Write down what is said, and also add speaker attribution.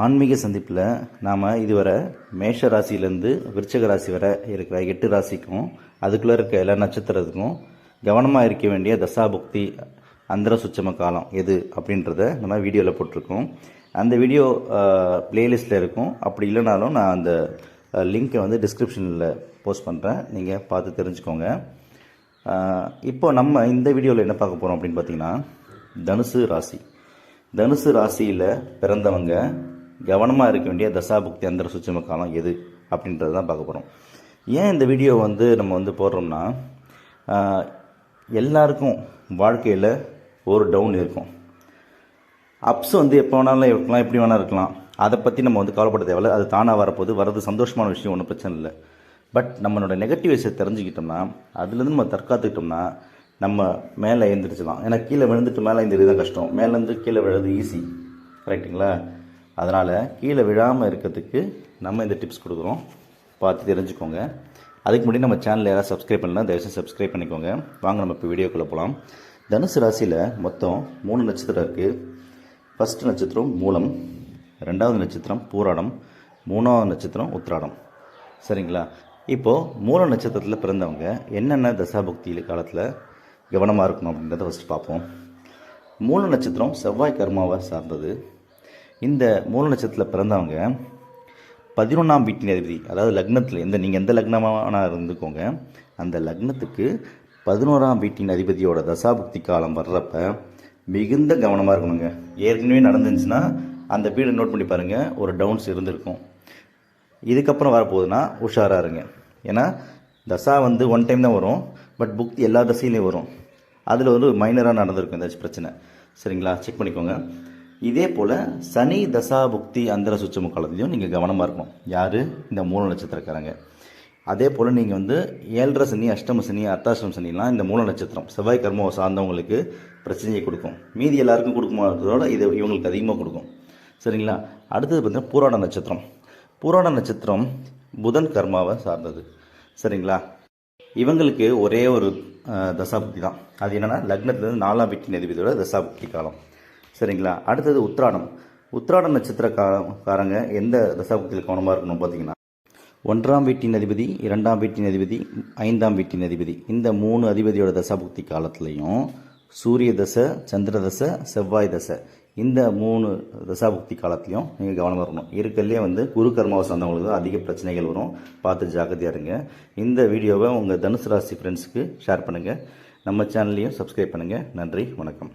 Speaker 1: ஆன்மீக சந்திப்பில் நாம் இதுவரை மேஷ ராசியிலேருந்து விருச்சக ராசி வரை இருக்கிற எட்டு ராசிக்கும் அதுக்குள்ளே இருக்க எல்லா நட்சத்திரத்துக்கும் கவனமாக இருக்க வேண்டிய தசாபுக்தி அந்தர சுச்சம காலம் எது அப்படின்றத நம்ம வீடியோவில் போட்டிருக்கோம். அந்த வீடியோ பிளேலிஸ்ட்டில் இருக்கும். அப்படி இல்லைனாலும் நான் அந்த லிங்க்கை வந்து டிஸ்கிரிப்ஷனில் போஸ்ட் பண்ணுறேன் நீங்கள் பார்த்து தெரிஞ்சுக்கோங்க. இப்போ நம்ம இந்த வீடியோவில் என்ன பார்க்க போகிறோம் அப்படின்னு பார்த்தீங்கன்னா தனுசு ராசி. தனுசு ராசியில் பிறந்தவங்க கவனமாக இருக்க வேண்டிய தசாபுக்தி அந்தர சுச்சம காலம் எது அப்படின்றது தான் பார்க்க போகிறோம் ஏன் இந்த வீடியோ வந்து நம்ம வந்து போடுறோம்னா எல்லாருக்கும் வாழ்க்கையில் ஒரு டவுன் இருக்கும். அப்ஸ் வந்து எப்போ வேணாலும் இருக்கலாம் எப்படி வேணாலும் இருக்கலாம். அதை பற்றி நம்ம வந்து கவலைப்பட தேவையில்ல. அது தானாக வரப்போகுது. வர்றது சந்தோஷமான விஷயம் ஒன்றும் பிரச்சனை இல்லை. பட் நம்மளோட நெகட்டிவ் விஷயத்தை தெரிஞ்சுக்கிட்டோம்னா அதுலேருந்து நம்ம தற்காத்துக்கிட்டோம்னா நம்ம மேலே எழுந்திரிச்சிடலாம். ஏன்னா கீழே விழுந்துட்டு மேலே எழுந்திரி தான் கஷ்டம். மேலேருந்து கீழே விழுறது ஈஸி கரெக்டுங்களா அதனால் கீழே விழாமல் இருக்கிறதுக்கு நம்ம இந்த டிப்ஸ் கொடுக்குறோம். பார்த்து தெரிஞ்சுக்கோங்க. அதுக்கு முன்னாடி நம்ம சேனல் யாராவது சப்ஸ்கிரைப் பண்ணலாம் தயவுசெய்து சப்ஸ்கிரைப் பண்ணிக்கோங்க. வாங்க நம்ம இப்போ வீடியோக்குள்ளே போகலாம் தனுசு ராசியில் மொத்தம் மூணு நட்சத்திரம் இருக்குது ஃபஸ்ட்டு நட்சத்திரம் மூலம் ரெண்டாவது நட்சத்திரம் பூராடம் மூணாவது நட்சத்திரம் உத்திராடம். சரிங்களா? இப்போது மூல நட்சத்திரத்தில் பிறந்தவங்க என்னென்ன தசாபக்தி காலத்தில் கவனமாக இருக்கணும் அப்படின்றத ஃபஸ்ட்டு பார்ப்போம். மூல நட்சத்திரம் செவ்வாய் கர்மாவை சார்ந்தது. இந்த மூல நட்சத்திரத்தில் பிறந்தவங்க பதினொன்றாம் வீட்டின் அதிபதி அதாவது லக்னத்தில் எந்த நீங்கள் எந்த லக்னமான இருந்துக்கோங்க அந்த லக்னத்துக்கு பதினோராம் வீட்டின் அதிபதியோட தசாபுக்தி காலம் வர்றப்ப மிகுந்த கவனமாக இருக்கணுங்க. ஏற்கனவே நடந்துச்சுன்னா அந்த வீடை நோட் பண்ணி பாருங்கள் ஒரு டவுன்ஸ் இருந்திருக்கும். இதுக்கப்புறம் வரப்போகுதுன்னா உஷாராக இருங்க. ஏன்னா தசா வந்து ஒன் டைம் தான் வரும் பட் புக்தி எல்லா தசையிலையும் வரும். அதில் வந்து மைனராக நடந்திருக்கும் ஏதாச்சும் பிரச்சனை. சரிங்களா? செக் பண்ணிக்கோங்க. இதே போல் சனி தசாபுக்தி அந்தர சுச்சம காலத்துலேயும் நீங்கள் கவனமாக இருக்கணும். யார்? இந்த மூல நட்சத்திரக்காரங்க. அதே போல் நீங்கள் வந்து ஏழரை சனி அஷ்டம சனி அர்த்தாஷ்டம் சனிலாம் இந்த மூல நட்சத்திரம். செவ்வாய் கர்மாவை சார்ந்தவங்களுக்கு பிரச்சனையை கொடுக்கும். மீதி எல்லாருக்கும் கொடுக்குமாறதோட இது இவங்களுக்கு அதிகமாக கொடுக்கும். சரிங்களா? அடுத்தது பார்த்தீங்கன்னா பூராட நட்சத்திரம். பூராட நட்சத்திரம் புதன் கர்மாவை சார்ந்தது. சரிங்களா? இவங்களுக்கு ஒரே ஒரு தசாபுக்தி தான். அது என்னென்னா லக்னத்துலேருந்து நாலாம் வீட்டின் அதிபதியோட தசாபுக்தி காலம். சரிங்களா? அடுத்தது உத்ராடம் உத்ராட நட்சத்திர எந்த தசாபத்தில் கவனமாக இருக்கணும் பார்த்தீங்கன்னா ஒன்றாம் வீட்டின் அதிபதி இரண்டாம் வீட்டின் அதிபதி ஐந்தாம் வீட்டின் அதிபதி. இந்த மூணு அதிபதியோட தசாபுக்தி காலத்துலேயும் சூரிய தசை சந்திர தசை செவ்வாய் தசை. இந்த மூணு தசாபுக்தி காலத்துலையும் நீங்கள் கவனமாக இருக்கணும். இருக்கறதுலே வந்து குரு கர்மாவை சார்ந்தவங்களுக்கு தான் அதிக பிரச்சனைகள் வரும். பார்த்து ஜாக்கிரதையாக இருங்க. இந்த வீடியோவை உங்கள் தனுசு ராசி ஃப்ரெண்ட்ஸுக்கு ஷேர் பண்ணுங்கள் நம்ம சேனல்லையும் சப்ஸ்கிரைப் பண்ணுங்கள் நன்றி வணக்கம்.